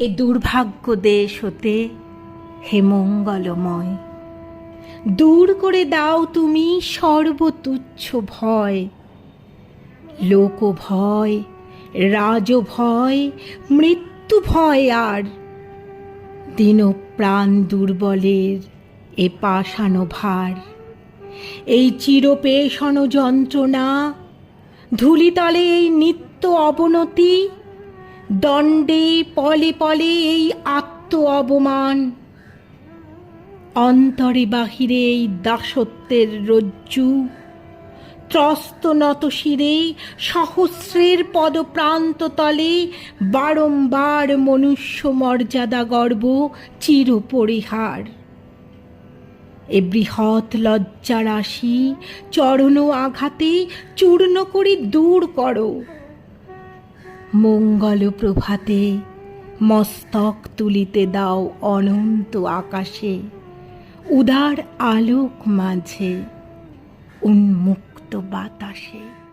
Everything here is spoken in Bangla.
এ দুর্ভাগ্য দেশ হতে হে মঙ্গলময় দূর করে দাও তুমি সর্বতুচ্ছ ভয়। লোক ভয় রাজ ভয় মৃত্যু ভয় আর দিন প্রাণ দুর্বলের এ পাষানো ভার এই চিরপেশন যন্ত্রণা, ধুলিতলে এই নিত্য অবনতি দণ্ডে পলে পলে এই আত্ম অবমান। অন্তরে বাহিরে এই দাসত্বের রজ্জু। ত্রস্ত নত শিরে সহস্রের পদপ্রান্ত তলে বারংবার মনুষ্য মর্যাদা গর্ব চির পরিহার এ বৃহৎ লজ্জা রাশি চরণ আঘাতে চূর্ণ করি দূর করো। মঙ্গল প্রভাতে মস্তক তুলিতে দাও অনন্ত আকাশে উদার আলোক মাঝে উন্মুক্ত বাতাসে।